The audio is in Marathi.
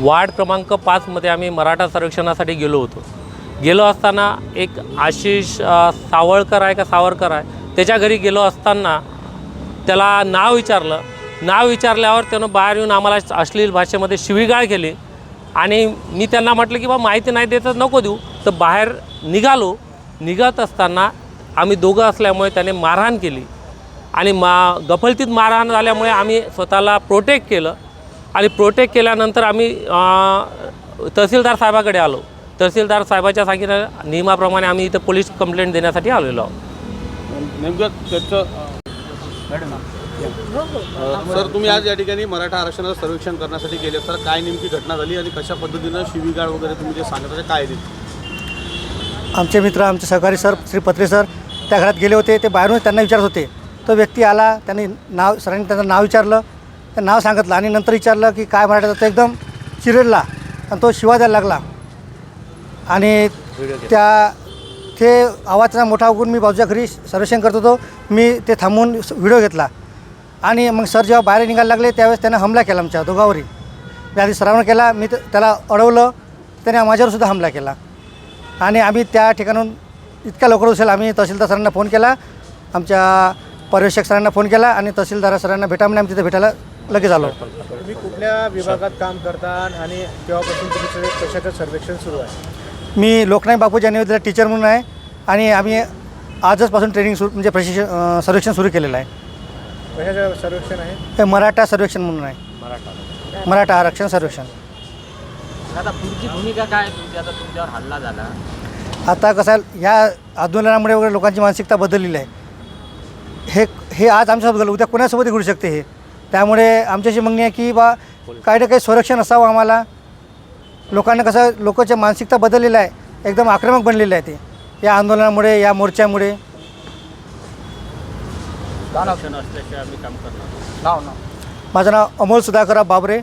वार्ड क्रमांक पाचमध्ये आम्ही मराठा सर्वेक्षणासाठी गेलो होतो. गेलो असताना एक आशिष सावळकर आहे का सावरकर आहे त्याच्या घरी गेलो असताना त्याला नाव विचारलं. नाव विचारल्यावर त्यानं बाहेर येऊन आम्हाला अश्लील भाषेमध्ये शिवीगाळ केली आणि मी त्यांना म्हटलं की बा माहिती नाही देत नको देऊ. तर बाहेर निघालो. निघत असताना आम्ही दोघं असल्यामुळे त्याने मारहाण केली आणि मा गफलतीत मारहाण झाल्यामुळे आम्ही स्वतःला प्रोटेक्ट केलं. आणि प्रोटेक्ट केल्यानंतर आम्ही तहसीलदार साहेबाकडे आलो. तहसीलदार साहेबाच्या सांगितलं नियमाप्रमाणे आम्ही इथं पोलीस कंप्लेंट देण्यासाठी आलेलो आहोत. नेमकं त्याचं अ, सर तुम्ही आज या ठिकाणी मराठा आरक्षणाचं सर्वेक्षण करण्यासाठी गेले सर काय नेमकी घटना झाली आणि कशा पद्धतीनं शिवीगाळ वगैरे तुम्ही जे सांगत होते काय दिली? आमचे मित्र आमचे सहकारी सर श्री पत्रे सर त्या घरात गेले होते. ते बाहेरून त्यांना विचारत होते. तो व्यक्ती आला त्यांनी नाव सरांनी त्यांचं नाव विचारलं. ते नाव सांगितलं आणि नंतर विचारलं की काय म्हणायचं तर एकदम चिरडला आणि तो शिवा द्यायला लागला. आणि त्या ते आवाजाचा मोठा उघडून मी बाजूच्या घरी सर्वेक्षण करत होतो. मी ते थांबवून व्हिडिओ घेतला. आणि मग सर जेव्हा बाहेर निघायला लागले त्यावेळेस त्यानं हमला केला आमच्या दोघावरही. मी आधी श्रावण केला मी त्याला अडवलं त्याने माझ्यावर सुद्धा हमला केला. आणि आम्ही त्या ठिकाणून इतक्या लवकर उचल आम्ही तहसीलदार सरांना फोन केला आमच्या पर्यवेक्षक सरांना फोन केला आणि तहसीलदार सरांना भेटा म्हणून आम्ही तिथे भेटायला लगेच आलो. तुम्ही कुठल्या विभागात काम करता आणि तेव्हापासून तुमचं कशाचं सर्वेक्षण सुरू आहे? मी लोकनायक बापू जानेवारीला टीचर म्हणून आहे आणि आम्ही आजचपासून ट्रेनिंग सुरू म्हणजे प्रशिक्षण सर्वेक्षण सुरू केलेलं आहे. कशाचं सर्वेक्षण आहे? हे मराठा सर्वेक्षण म्हणून आहे. मराठा. आरक्षण सर्वेक्षण. आता पुढची भूमिका काय तुमची? आता तुमच्यावर हल्ला झाला. आता कसं आहे ह्या आंदोलनामुळे वगैरे लोकांची मानसिकता बदललेली आहे. हे हे आज आमच्यासोबत घडलं. उद्या कोणासोबतही घडू शकते हे. त्यामुळे आमच्याशी मागणी आहे की बा काही ना काही संरक्षण असावं आम्हाला. लोकांना कसं लोकांच्या मानसिकता बदललेलं आहे. एकदम आक्रमक बनलेलं आहे ते. या आंदोलनामुळे या मोर्चामुळे. माझं नाव अमोल सुधाकरराव बाबरे.